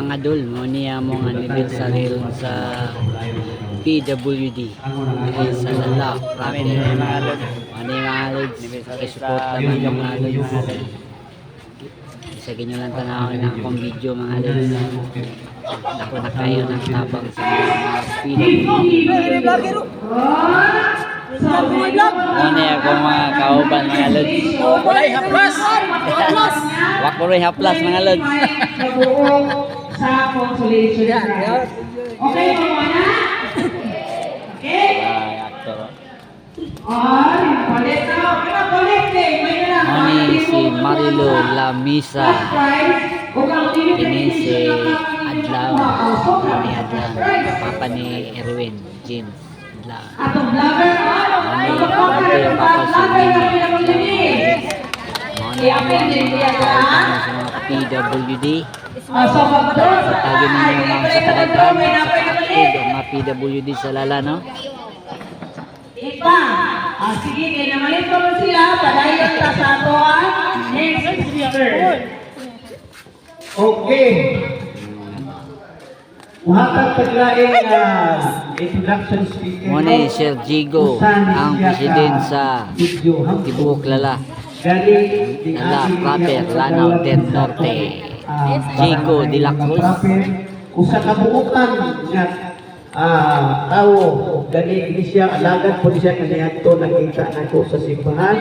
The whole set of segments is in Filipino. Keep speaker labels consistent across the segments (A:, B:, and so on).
A: mga dol mo niya mo nga anniversary ron sa PWD sa lala
B: Amin ni mga lod.
A: ano yung mga lods i-support naman yung mga lods isa ganyan lang tanawin na akong video mga lods ako na kayo ng tabang sa mga PWD yung akong mga kauban mga lods
B: Walay haplas.
A: Wakuroy haplas mga lods
C: sa consolation prize. Okay po muna? Okay?
A: Ay. Oh,
C: palit na. Ano palit eh? May na lang.
A: Ano si Marilo Lamisa. Ini si Adlaw ni Adlaw Papa ni Erwin James Adlaw
C: Atong vlogger. Ano?
A: Ano yung
C: vlogger.
A: yung Papa si Mimi yung mga kautan sa mga PWD
C: Ah,
A: tagi ninyo mga sa kadaghan sa kaakid ang mga PWD sa lala no
C: Ipa. Ah, sige, kaya namalit ko mo sila. Padayon ta sa ato ah. Next speaker.
D: Okay. Uhatag paglaing uh, introduction speaker.
A: Mo ni Sir Jigo ang president sa Tibuok Lala
D: Galing
A: Lala Proper Lanao del Norte De la Cruz.
D: Usa ka buutan nga ah tawo gani siya alagad po siya kaniadto nakita nako sa simbahan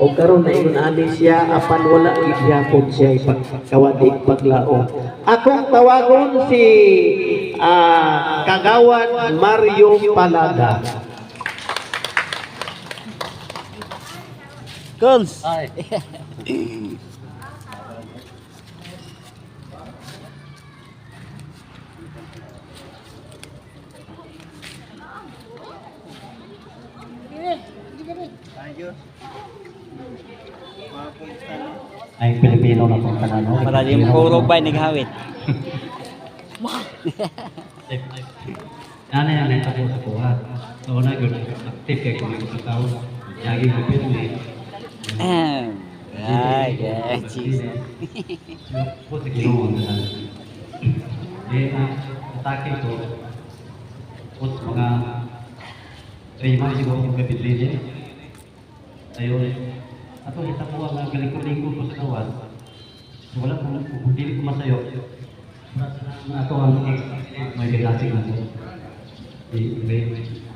D: o karon na ingon ani siya apan wala gid gyapon siya ipagkawadig paglao. Akong tawagon si ah Kagawad Mario Palada.
A: Kons
D: Ay Pilipino na po kanano.
A: Malalim puro ba naghawit
D: Ano yan ang ako sa kuha. So na gud active kay kung sa tao. Lagi ko pero ni.
A: Ay, cheese.
D: Po sa Ginoo na. Eh atake ko. Po mga ay mga siguro yung kapitli niya. Ayun. Ato kita po ang galing-galing ko sa kawan. So, wala ko hindi ko masayo. Ato ang may bilasig na to. Di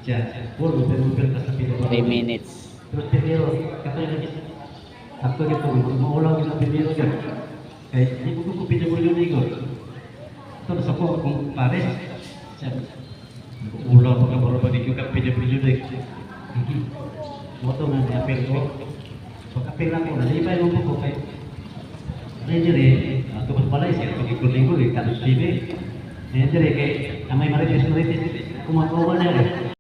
D: siya. Puro pero pero sa pino.
A: 3 minutes.
D: Terus video katanya lagi aku gitu mau ulang gitu video kan kayak ini buku kopi de boleh nih kok terus aku kemarin saya ulang pakai berapa di juga kopi de boleh deh moto nanti apel kok apel foto nga ni apel ko pag apel ako na di ba yung po ko kay na jere tapos pala siya pag ikot lingko di kalus tibe na jere kay amay maritis maritis kumakawa na yun